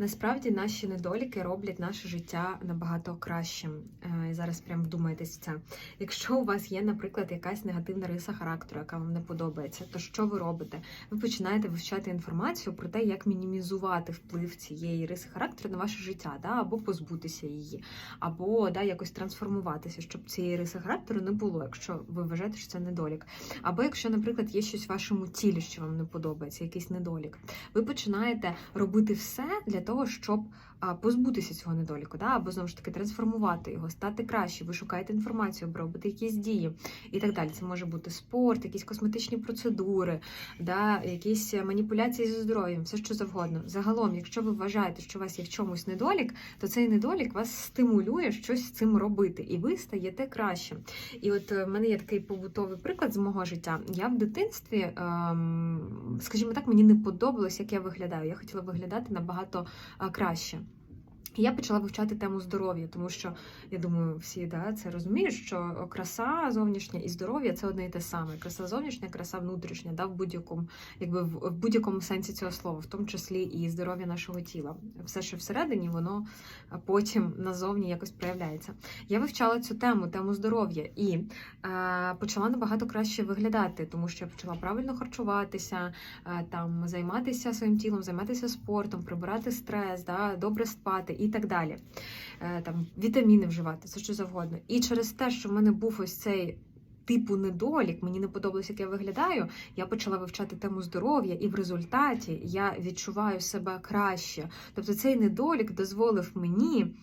Насправді наші недоліки роблять наше життя набагато кращим. Е, Зараз прям вдумайтесь в це. Якщо у вас є, наприклад, якась негативна риса характеру, яка вам не подобається, то що ви робите? Ви починаєте вивчати інформацію про те, як мінімізувати вплив цієї риси характеру на ваше життя, да? або позбутися її, або да, якось трансформуватися, щоб цієї риси характеру не було, якщо ви вважаєте, що це недолік. Або якщо, наприклад, є щось в вашому тілі, що вам не подобається, якийсь недолік, ви починаєте робити все для того, щоб позбутися цього недоліку, да? або знову ж таки трансформувати його, стати краще. Ви шукаєте інформацію, робите якісь дії і так далі. Це може бути спорт, якісь косметичні процедури, да? якісь маніпуляції зі здоров'ям, все що завгодно. Загалом, якщо ви вважаєте, що у вас є в чомусь недолік, то цей недолік вас стимулює щось з цим робити, і ви стаєте краще. І от е, в мене є такий побутовий приклад з мого життя. Я в дитинстві, ем, скажімо так, мені не подобалось, як я виглядаю. Я хотіла виглядати набагато краще. Я почала вивчати тему здоров'я, тому що я думаю, всі да, це розуміють, що краса зовнішня і здоров'я це одне і те саме. Краса зовнішня, краса внутрішня, да, в будь-якому, якби в будь-якому сенсі цього слова, в тому числі і здоров'я нашого тіла. Все, що всередині, воно потім назовні якось проявляється. Я вивчала цю тему, тему здоров'я, і е, почала набагато краще виглядати, тому що я почала правильно харчуватися, е, там займатися своїм тілом, займатися спортом, прибирати стрес, да, добре спати і так далі. Е, Там вітаміни вживати, все що завгодно. І через те, що в мене був ось цей. Типу недолік, мені не подобалось, як я виглядаю. Я почала вивчати тему здоров'я, і в результаті я відчуваю себе краще. Тобто цей недолік дозволив мені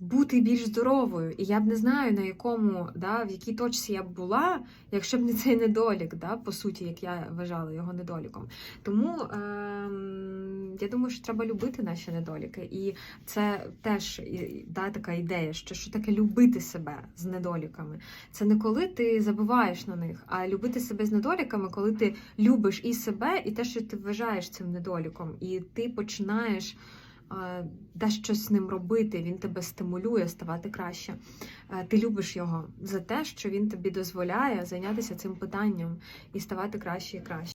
бути більш здоровою. І я б не знаю, на якому, да, в якій точці я б була, якщо б не цей недолік, да, по суті, як я вважала його недоліком. Тому ем, я думаю, що треба любити наші недоліки. І це теж да, така ідея, що, що таке любити себе з недоліками. Це не коли ти забуваєш на них, а любити себе з недоліками, коли ти любиш і себе, і те, що ти вважаєш цим недоліком, і ти починаєш. Да щось з ним робити, він тебе стимулює ставати краще. Е, Ти любиш його за те, що він тобі дозволяє зайнятися цим питанням і ставати краще і краще.